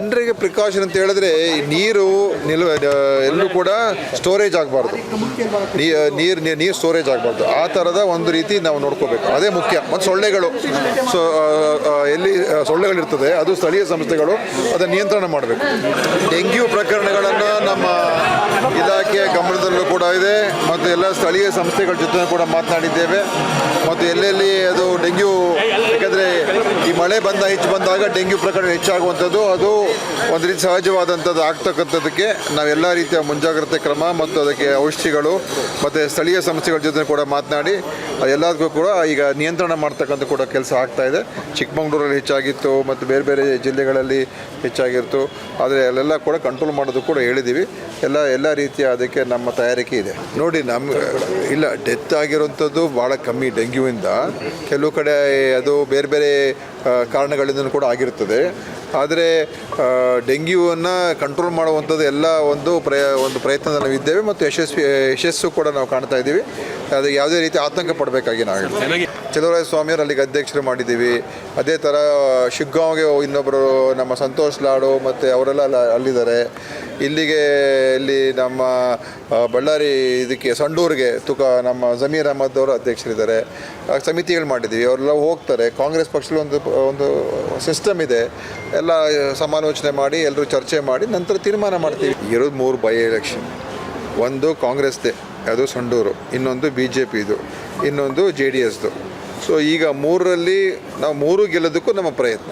ಜನರಿಗೆ ಪ್ರಿಕಾಷನ್ ಅಂತ ಹೇಳಿದ್ರೆ ನೀರು ನಿಲ್ವ ಎಲ್ಲೂ ಕೂಡ ಸ್ಟೋರೇಜ್ ಆಗಬಾರ್ದು. ನೀರು ನೀರು ಸ್ಟೋರೇಜ್ ಆಗಬಾರ್ದು. ಆ ಥರದ ಒಂದು ರೀತಿ ನಾವು ನೋಡ್ಕೋಬೇಕು. ಅದೇ ಮುಖ್ಯ. ಮತ್ತು ಸೊಳ್ಳೆಗಳು. ಸೊ ಎಲ್ಲಿ ಸೊಳ್ಳೆಗಳಿರ್ತದೆ, ಅದು ಸ್ಥಳೀಯ ಸಂಸ್ಥೆಗಳು ಅದನ್ನು ನಿಯಂತ್ರಣ ಮಾಡಬೇಕು. ಡೆಂಗ್ಯೂ ಪ್ರಕರಣಗಳನ್ನು ನಮ್ಮ ಇಲಾಖೆಯ ಗಮನದಲ್ಲೂ ಕೂಡ ಇದೆ. ಮತ್ತು ಎಲ್ಲ ಸ್ಥಳೀಯ ಸಂಸ್ಥೆಗಳ ಜೊತೆ ಕೂಡ ಮಾತನಾಡಿದ್ದೇವೆ. ಮತ್ತು ಎಲ್ಲೆಲ್ಲಿ ಅದು ಡೆಂಗ್ಯೂ ಮಳೆ ಬಂದ ಹೆಚ್ಚು ಬಂದಾಗ ಡೆಂಗ್ಯೂ ಪ್ರಕರಣ ಹೆಚ್ಚಾಗುವಂಥದ್ದು. ಅದು ಒಂದು ರೀತಿ ಸಹಜವಾದಂಥದ್ದು ಆಗ್ತಕ್ಕಂಥದ್ದಕ್ಕೆ ನಾವೆಲ್ಲ ರೀತಿಯ ಮುಂಜಾಗ್ರತೆ ಕ್ರಮ ಮತ್ತು ಅದಕ್ಕೆ ಔಷಧಿಗಳು ಮತ್ತು ಸ್ಥಳೀಯ ಸಂಸ್ಥೆಗಳ ಜೊತೆ ಕೂಡ ಮಾತನಾಡಿ ಎಲ್ಲದಕ್ಕೂ ಕೂಡ ಈಗ ನಿಯಂತ್ರಣ ಮಾಡ್ತಕ್ಕಂಥ ಕೂಡ ಕೆಲಸ ಆಗ್ತಾ ಇದೆ. ಚಿಕ್ಕಮಗಳೂರಲ್ಲಿ ಹೆಚ್ಚಾಗಿತ್ತು ಮತ್ತು ಬೇರೆ ಬೇರೆ ಜಿಲ್ಲೆಗಳಲ್ಲಿ ಹೆಚ್ಚಾಗಿತ್ತು. ಆದರೆ ಅಲ್ಲೆಲ್ಲ ಕೂಡ ಕಂಟ್ರೋಲ್ ಮಾಡೋದು ಕೂಡ ಹೇಳಿದ್ದೀವಿ ಎಲ್ಲ ಎಲ್ಲ ರೀತಿಯ ಅದಕ್ಕೆ ನಮ್ಮ ತಯಾರಿಕೆ ಇದೆ. ನೋಡಿ ನಮ್ಮ ಇಲ್ಲ ಡೆತ್ ಆಗಿರೋಂಥದ್ದು ಭಾಳ ಕಮ್ಮಿ ಡೆಂಗ್ಯೂವಿಂದ. ಕೆಲವು ಕಡೆ ಅದು ಬೇರೆ ಬೇರೆ ಕಾರಣಗಳಿಂದ ಕೂಡ ಆಗಿರುತ್ತದೆ ಆದರೆ ಡೆಂಗ್ಯೂವನ್ನು ಕಂಟ್ರೋಲ್ ಮಾಡುವಂಥದ್ದು ಎಲ್ಲ ಒಂದು ಪ್ರಯ ಒಂದು ಪ್ರಯತ್ನದ ನಾವು ಇದ್ದೇವೆ ಮತ್ತು ಯಶಸ್ವಿ ಯಶಸ್ಸು ಕೂಡ ನಾವು ಕಾಣ್ತಾ ಇದ್ದೀವಿ. ಅದು ಯಾವುದೇ ರೀತಿ ಆತಂಕ ಪಡಬೇಕಾಗಿ ನಾವು ಚಲುವರಾಯ ಸ್ವಾಮಿಯವರು ಅಲ್ಲಿಗೆ ಅಧ್ಯಕ್ಷರು ಮಾಡಿದ್ದೀವಿ. ಅದೇ ಥರ ಶಿಗ್ಗಾಂವ್ಗೆ ಇನ್ನೊಬ್ಬರು ನಮ್ಮ ಸಂತೋಷ್ ಲಾಡು ಮತ್ತು ಅವರೆಲ್ಲ ಅಲ್ಲಿ ಅಲ್ಲಿದ್ದಾರೆ. ಇಲ್ಲಿಗೆ ಇಲ್ಲಿ ನಮ್ಮ ಬಳ್ಳಾರಿ ಇದಕ್ಕೆ ಸಂಡೂರಿಗೆ ತುಕ ನಮ್ಮ ಜಮೀರ್ ಅಹಮದ್ ಅವರು ಅಧ್ಯಕ್ಷರಿದ್ದಾರೆ. ಸಮಿತಿಗಳು ಮಾಡಿದ್ದೀವಿ. ಅವರೆಲ್ಲ ಹೋಗ್ತಾರೆ. ಕಾಂಗ್ರೆಸ್ ಪಕ್ಷದಲ್ಲಿ ಒಂದು ಒಂದು ಸಿಸ್ಟಮ್ ಇದೆ. ಎಲ್ಲ ಸಮಾಲೋಚನೆ ಮಾಡಿ, ಎಲ್ಲರೂ ಚರ್ಚೆ ಮಾಡಿ, ನಂತರ ತೀರ್ಮಾನ ಮಾಡ್ತೀವಿ. ಇರೋದು ಮೂರು ಬೈ ಎಲೆಕ್ಷನ್ ಒಂದು ಕಾಂಗ್ರೆಸ್ದೇ, ಅದು ಸಂಡೂರು. ಇನ್ನೊಂದು ಬಿ ಜೆ ಪಿದು ಇನ್ನೊಂದು ಜೆ ಡಿ ಎಸ್ದು. ಸೊ ಈಗ ಮೂರರಲ್ಲಿ ನಾವು ಮೂರು ಗೆಲ್ಲೋದಕ್ಕೂ ನಮ್ಮ ಪ್ರಯತ್ನ.